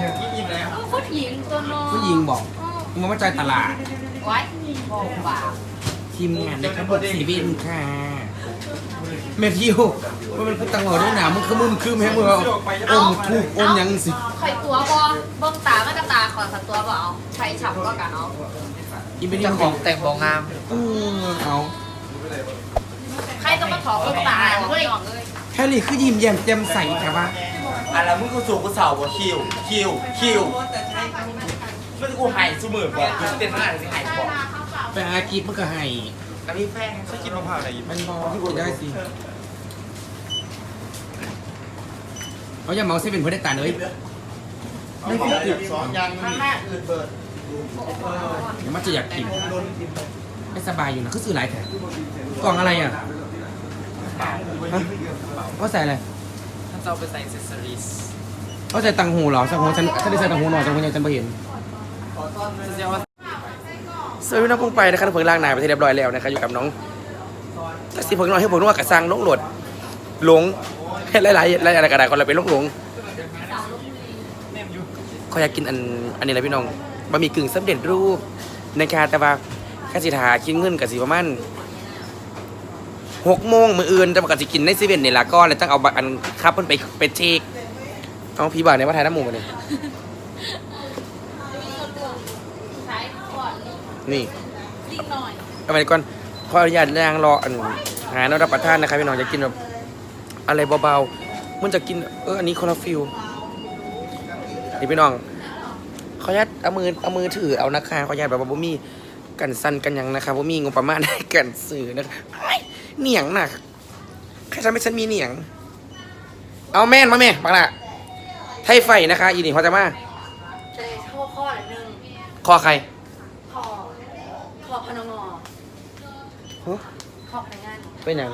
ยิ้มแล้วผู้หญิงตัวน้องผู้หญิงบอกมึงมาว่าใจตลาดไว้บอกบ่าทีมงานในทั้งหมดสี่บินค่ะเมทิวว่ามันคือตังหัวด้วยหนามึงคือมึงคือแม่มึงเอาอมถูกอมหยังสิไข่ตัวบอเบิ้งตามันก็ตาขอสัตตัวบ่เอาไข่ฉับก็กันเอาอีเป็นเจ้ายังของแต่งบองงามเออเอาใครต้องมาถอดเบิ้งตาเฮ้ยแค่นี้คือยิ้มแย้มแจ่มใสแต่ว่า อะไรมึงกูสูงกูเสาบ่คิว คิว คิวมันกูหายสมือบ่กูเต้นมากเลยสิหายบ่ไปอากีบมันก็ให้อันนี้แฟนฉันกินมะพร้าวอะไรอยู่มันบอกที่กูได้สิเอาอย่าเมาเส้นเป็นเพื่อนได้ตาเลยไม่ผิดเกือบสองยังมันแม่อื่นเบิดเดี๋ยวมันจะอยากกินไม่สบายอยู่นะคือซื้อหลายแถมกล่องอะไรอะฮะว่าใส่อะไรท่าน จะเอาไปใส่เซสซอรีสว่าใส่ตังหูเหรอตังหูฉันฉันได้ใส่ตังหูหน่อยตังหูยังฉันไม่เห็นฉันจะว่าสวัสดีน้องพุ่งไปนะครับเพิ่งล้างน้าไปที่เรียบร้อยแล้วนะครับอยู่กับน้องแต่สิเพิ่งน้อยให้ผมรู้ว่ากระซังลงโหลดหลงหลายหลายหลายอะไรก็ได้คนเราเป็นลงหลงเขาอยากกินอันอันนี้แหละพี่น้องบะหมี่กึ่งสำเร็จรูปนะคะแต่ว่าข้าสิทาคิดเงินกับสิประมาณ หกโมงมืออื่นแต่ว่าก็สิกินในเซเว่นนี่ละก็เลยต้องเอาบัตรอันครับเพิ่นไปไปเช็คเอาพี่บ่าวเนี่ยว่าไทยน้ำหมูมาเนี่ยนี่เอาไปก่อนขออนุญาตย่างรออันหาแนวรับประทานนะครับพี่น้องจะกินแบบอะไรเบาๆมันจะกินเอออันนี้คอร์ฟิลนี่พี่น้องขออนุญาตเอามือเอามือถือเอานะคะขออนุญาตแบบบ่มีกันสั้นกันยังนะคะบ่มีงบประมาณในการสื่อนะคะไอ้ เหนียงน่ะใครทำให้ฉันมีเหนียง เอาแม่นมาแม่บักละไทยไฟนะคะอีนี่เขาจะมาจะได้ข้อข้อละหนึ่งคอใครข้อข้อพนงอฮะข้อพนักงานเป็นหยัง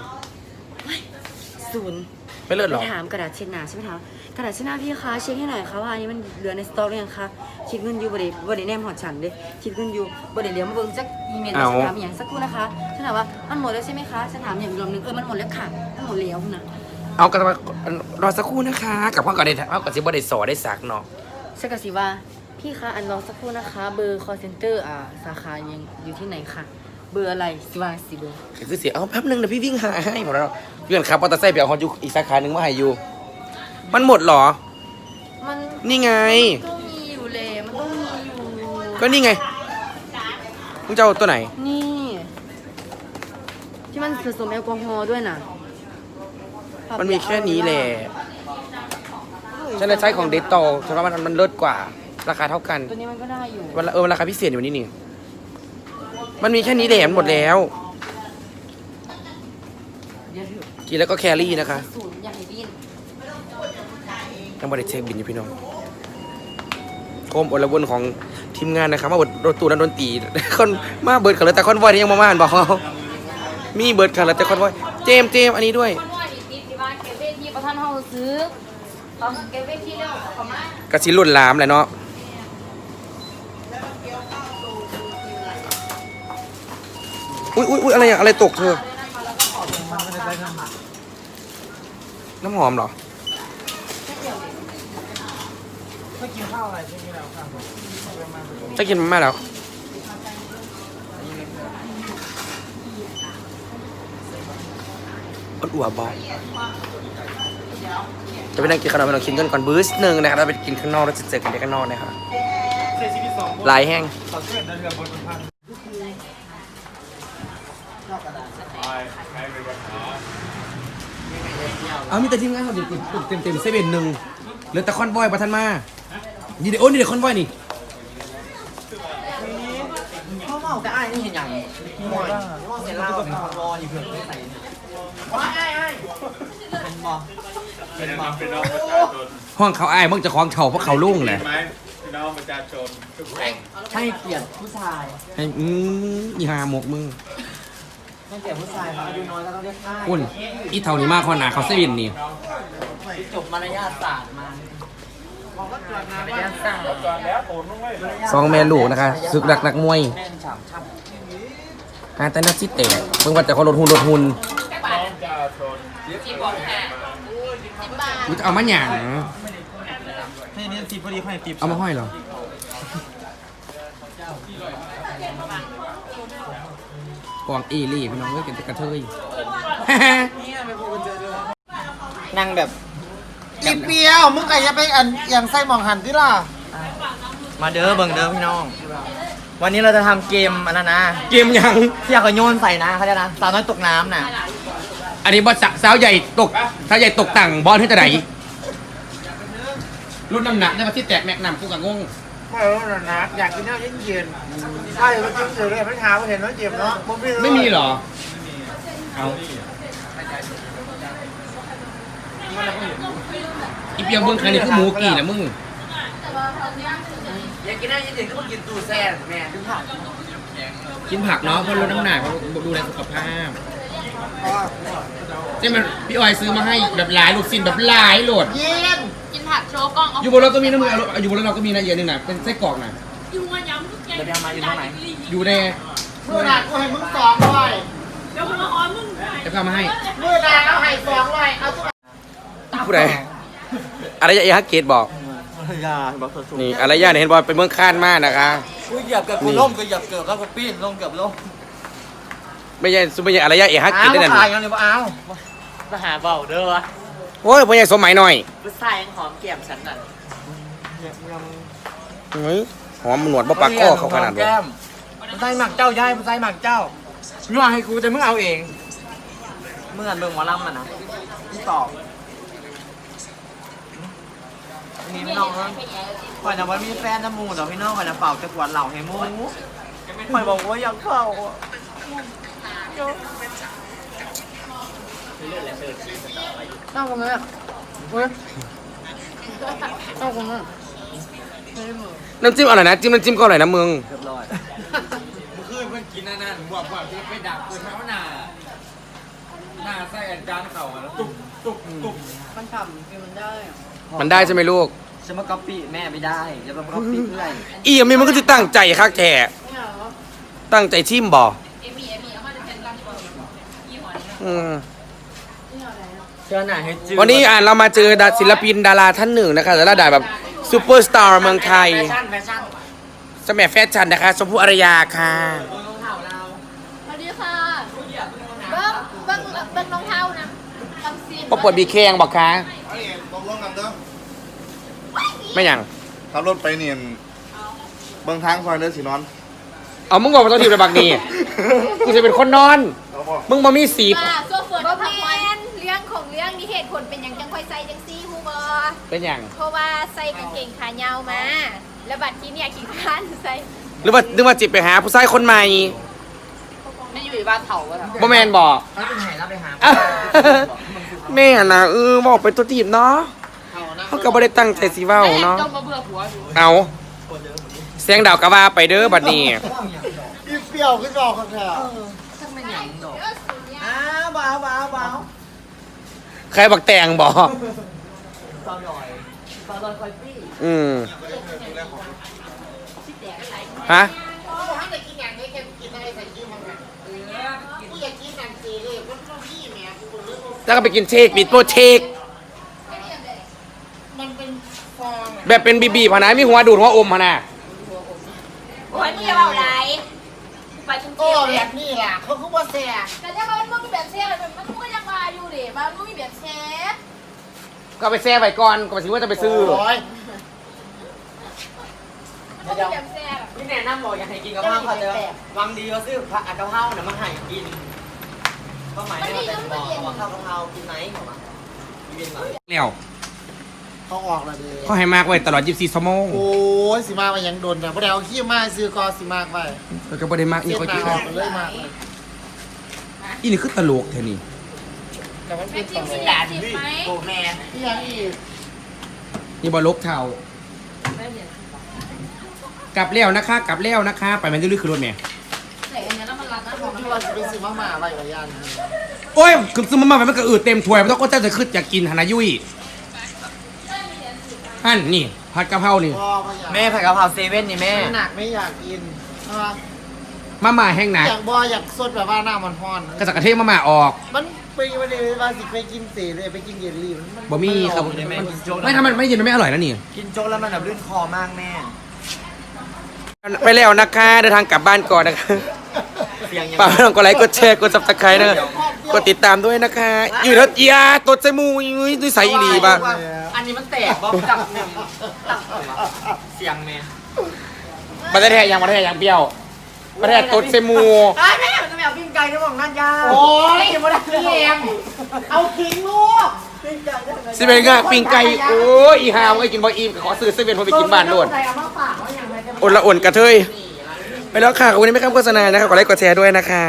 ศูนย์ไม่เลิศหรไปอถามกระดาษเช็ดหนาใช่ไหมคะกระดาษเช็ดหน้าพี่คะเช็คให้หน่อยค่ะว่าอันนี้มันเหลือในสต็อกหรือยังคะ คิดเงินอยู่บริบริแนมหอดฉันเด้คิดเงินอยู่บริเดี๋ยวมาเบิ่งจักอีเมลฉันถามอย่างสักครู่นะคะฉันถามว่ามันหมดแล้วใช่ไหมคะฉันถามอย่างอีกรอบนึงเออมันหมดแล้วค่ะมันหมดแล้วนะเอากระรอสักครู่นะคะ กับพ่อก่อนได้พ่อก่อนสิบ่ได้สอได้สักเนาะฉันก็สิว่าพี่คะอันรอสักครู่นะคะ เบอร์ call center อ่าสาขายังอยู่ที่ไหนคะเบอร์อะไรสิว่าสิเบอร์คือเสียเอาแป๊บนึงเดี๋ยวพี่วิ่งหาให้ผมแล้วเพื่อนขับมอเตอร์ไซค์ไปเอาของอยู่อีกสาขาหนึ่งมาให้อยู่มันหมดเหรอ มันนี่ไง ก็มีอยู่เลยมันต้องมีอยู่ ก็นี่ไงมึงจะเอาตัวไหน นี่ ที่มันผสมแอลกอฮอล์ด้วยนะมันมีแค่นี้แหละฉันเลยใช้ของเดตโตฉันว่ามันมันเลิศกว่า ราคาเท่ากันตัวนี้มันก็ได้อยู่วันละเออราคาพิเศษอยู่นี่นี่ มันมีแค่นี้แหละมันหมดแล้วเดี๋ยวเถอะกินแล้วก็แครี่นะคะศูนย์อย่างบินยังบริเช็คบินอยู่พี่น้องโคมอลวนของ ทีมงานนะครับมาเบิดรถตู้นันดนตรีคนมาเบิดกันเลยแต่คอนวอยนี่ยังมาม่านบอกเขามีเบิดกันเลยแต่คอนวอยเจมส์เจมส์อันนี้ด้วยกระธานเฮาซื้อตอนเก็บเวทีแล้วขอมากระสิรุ่นลามแหละเนาะอุ้ยอุ้ยอุ้ยอะไรอะอะไรตกเธอ น้ำหอมเหรอ ไม่กินข้าวอะไรใช่ไหมแล้วครับจะกินมาม่าแล้ว อดอัวบอลจะไปนั่งกินขนมไปลองกินกันก่อนบูสหนึ่งนะครับเราไปกินข้างนอกแล้วจะเจอกันที่ข้างนอกนะครับเซซีพีสองหลายแห้ง สองเพื่อนเรือบนพันเอามีแต่ทีมงานเขาดิเต็มเต็มเซเว่นหนึ่งเหลือแต่คอนวอยประทันมา นี่เดี๋ยวโอ้นี่เดี๋ยวคอนวอยนี่เขาเมาแต่อ้ายนี่เห็นอย่างมวยเห็นเล่าเป็นคนรออยู่เพื่อนไม่ใส่ว้ายอ้ายเป็นบอเป็นบอพี่น้องประชาชนห้องเขาอายมึงจะคล้องเข่าเพราะเขาลุ่งแหละเห็นไหมพี่น้องประชาชนทุกคนให้เกียรติผู้ชายให้อืมอีหาหมกมึงให้เกียรติผู้ชายอายุน้อยก็ต้องเรียกข้าคุณอีเท่านี้มากขนาดเขาเซเว่นนี่ จบมารยาทศาสตร์มา สตร์ก่อนแล้วผมต้องไม่สองแม่ลูกนะคะศึกดักนักมวยแม่นฉ่ำช่ำหาแต่นักซิเตะเพิ่งว่าแต่เขาลดหุ่นลดหุ่นน้องประชาชนมึงจะเอามาหยังนี่นี่เป็นสิบพอดีค่อยติบเอามาห้อยเหรอกวางเอเล่พี่น้องเอ้ยเป็นแต่กระเทยนั่งแบบ อีเปียวมึงไก่จะไปอันอย่างไส้หมองหันที่ล่ะมาเด้อเบิ่งเด้อพี่น้อง วันนี้เราจะทำเกมอันนั้นนะเกมยัง ที่อยากจะโยนใส่นะเขาเรียกนะสาวน้อยตกน้ำน่ะอันนี้บอสสาวใหญ่ตกสาวใหญ่ตกต่างบอลที่จะไหนรุ่นน้ำหนักได้มาที่แตกแม็กนำกูกับงงไม่รู้นะนะอยากกินน้ำเย็นๆใช่มันจิ้มเสือเลยไม่หาไม่เห็นว่าเจ็บเนาะไม่มีเหรอเอา อีเปียงเบิ้งใครนี่คือหมูกี่นะมึงอยากกินน้ำเย็นๆก็มากินตูแซ่บแม่ถึงผักกินผักเนาะเพราะลดน้ำหนักดูแลสุขภาพนี่มันพี่ออยซื้อมาให้แบบหลายลูกสิ้นแบบหลายโหลดเย็นกินผักโชว์กล้องเอาอยู่บนรถก็มีนะมึงเอาอยู่บนรถเราก็มีนะเยอะนึงนะเป็นไส้กรอกนะอยู่มาย้ำทุกแกเดี๋ยวไปเอามาอยู่ตรงไหนอยู่ในเมื่อนากูให้มึงสองร้อยเดี๋ยวมึงมาหอมมึงจะพามาให้เมื่อนาเอาให้สองร้อยเอาทุกผู้ใด อะไรยะเอฮักเกตบอกยาบอกเธอสูงนี่อะไรยะเนี่ยเห็นบอกเป็นเมืองข้านมากนะคะ กูเหยียบเกือบกูล่มกูเหยียบเกือบแล้วกูปีนลงเกือบล่มไม่ใช่ซุปไม่ใช่อะไรยะเอฮักเกตได้นั่นตายยังเลยปะอ้าวมาหาเบาเด้อวะโอ้ยไม่ใช่สมัยหน่อยผู้ชายยังหอมเกี่ยมฉันน่ะเฮ้ยหอมหนวดบ่ปากก้อเขาขนาดแก้นี้มผู้ชายหมักเจ้าย่ายผู้ชายหมักเจ้ายั่วให้กูแต่มึงเอาเอง เมื่อเบิ่งหมอลำมันนะพี่ตอบ นี่พี่น้องนะข่อยนะว่ามีแฟนน้ำมูแต่พี่น้องข่อยนะเป่าจะกวนเหล่าให้มูข่อยบอกว่าอยากเข้าอะนั่งกันไหมอะเว้ยนั่งกันไหมน้ำจิ้มอะไรนะจิ้มน้ำจิ้มก็อร่อยนะมึงเรียบร้อยคืนเพิ่งกินนั่นนั่นบวกบวกที่ไปดักคืนเท้าหน้าหน้าไส้อันจานเข่าแล้วตุกตุกตุกมันฉ่ำกินมันได้ มันได้ใช่ไหมลูกจะมาก๊อปปี้แม่ไม่ได้จะมาก๊อปปี้เพื่อนอีอย่างนี้มันก็จะตั้งใจคักแท้ไม่เอาเหรอตั้งใจชิมบ่เอมี่เอมี่เอามาจะเป็นกันยี่ห้อนี้อืมเชื่อหน่าให้จืดวันนี้อ่านเรามาเจอดาศิลปินดาราท่านหนึ่งนะคะแต่ละดาแบบซูเปอร์สตาร์เมืองไทย แฟชั่นแฟชั่นสมัยแฟชั่นนะคะ ชมพู่อารยาค่ะรองเท้าเราสวัสดีค่ะเบิ้งเบิ้งเบิ้งรองเท้านะลำซีนประปวดบีเคงบอกค่ะ ไอ้ตกลงกันเด้อไม่หยัง ขับรถไปเนียนเบิ่งทางซอยเด้อสินอนเอามึงบอกว่าต้องทีมระบักนี่ กูจะเป็นคนนอนมึงมามีสีบว่าโซเฟอร์บ่แมนเรื่องของเรื่องนี่เหตุผลเป็นอย่างจังค่อยใส่จังซี่ฮูบอเป็นหยัง เพราะว่าใส่กางเกงขายาวมา แล้วบัดที่เนี่ยขี้ข้านใส่หรือว่าหรือว่าจิบไปหาผู้ชายคนใหม่ไม่อยู่บ้านเถาก็เถาบ่แมนบอกเขาเป็นไห้รับไปหาอะ แม่น่ะเออบอกไปตัวทีบเนาะเขาก็บ่ได้ตั้งใจสิเว้าเนาะจ้องมาเบื่อผัวอยู่เอาเสียงดาวกะว่าไปเด้อบัดนี้ อีเปียวขึ้นบอกเขาแท้อ้าวเบาเบาเบาใครบักแตงบอกซาวดอยซาวดอยคอยปี้อืม ฮะ แล้วก็ไปกินเชคบิดโปเชคแบบเป็นบีบีพะนะมีหัวดูดหัวอมพะนะโอ้ยมึงอย่าเอาไรไปกรุงเทโอ้พแบเลยบนี้ล่ะ เขาคือว่าแซ่แต่ถ้ามันมึงมีแบบแชร์มันมันก็ยังมาอยู่ดิมันมึงมีแบบแชร์ก็ไปแซ่ไว้ก่อนก็ไปซื้อว่าจะไปซื้อร้อยมันมีแบบแชร์พี่แนะนำบอกอยากให้กินกะเพราเขาเจอวังดีว่าซื้อผักกะเพราเนี่ยมาให้กิน ก็หมายถึงว่าเป็นบอกว่าข้าวกะเพรากินไหนบอกว่ากินไหนเร็วเขาออกแล้วเด้เขาให้มากไว้ตลอด 24ชั่วโมงโอ้ยสิมามันยังโดนนะพอเดี๋ยวขี้มาซื้อกอสิมากไปแล้วก็บ่ได้มากนี่เส้นเขาหนาคิดออกเลยมากเลยอีนี่คือตลกแท้นี่แต่มันไม่เป็นจิ้ต่มอสิเลยจิ้มไหมโบแม่ที่ยังอีกนี่บ่ลกเท่ากลับแล้วนะคะ กลับแล้วนะคะ ไปมันจะลึกขึ้นรถแม่ ว่าจะเป็นซื้อมาม่าอะไรกับยานโอ้ยคือซื้อมามามันก็อืดเต็มถ้วยมันต้องก็จะขึ้นอยากกินหานายุ้ยอันนี่ผัดกะเพรานี่พอพยาแม่ผัดกะเพราเซเว่นนี่แม่ หนักไม่อยากกินใช่ปะมาม่าแห้งหนักอยากบออยากสดแบบว่าหน้ามันพอนกระสักกระเทยมาม่าออก มันไปวันนี้มาสิไปกินเสเลยไปกินเยลลี่มันบะหมี่ครับได้ไหมกินโจ๊ก ไม่ถ้ามันไม่เย็นมันไม่อร่อยนะนี่ กินโจ๊กแล้วมันแบบลื่นคอมากแม่ ไปแล้วนะคะเดินทางกลับบ้านก่อนนะคะเสียงยังฝากพี่น้องกดไลค์กดแชร์กดซับสไครต์นะคะกดติดตามด้วยนะคะ อยู่แล้วยาตดใส่หมูยุ้ยนิสัยอีหลีป่ะอันนี้มันแตกบ๊อบจับหนึ่งตักเสียงแม่ประเทศยังประเทศยังเปรี้ยวประเทศตดใส่หมูไอ้แม่มันจะไม่เอาปิ้งไก่ที่บอกนั่นยาโอ้ยยังไม่ได้เลี้ยงเอาทิ้งลูกสิเป็นง่ายปิ้งไก่โอ้ยอีหาวไอ้กินบ่อิ่มก็ขอซื้อเซเว่นพอไปกินบ้านโลดใส่เอามาฝากว่าอย่างไรจะอดละอ่อนกระเทย ไปแล้วค่ะขอบคุณที่ไม่ข้ามโฆษณานะครับกดไลค์กดแชร์ด้วยนะคะ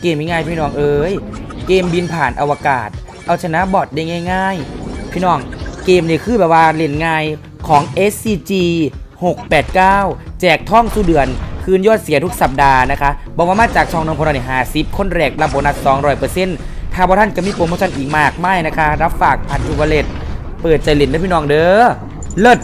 เกมง่ายๆพี่น้องเอ้ย เกมบินผ่านอวกาศ เอาชนะบอทได้ง่าย ๆ พี่น้องเกมนี่คือแบบว่าเล่นง่ายของ SCG 689 แจกท่องสู้เดือน คืนยอดเสียทุกสัปดาห์นะคะ บอกว่ามาจากช่องน้องพลนี่50คนแรกรับโบนัส 200%ถ้าบอท่านก็มีโปรโมชั่นอีกมากไม่นะคะ รับฝากผ่านทูวาเลตเปิดใจเล่นได้พี่น้องเด้อเลิศ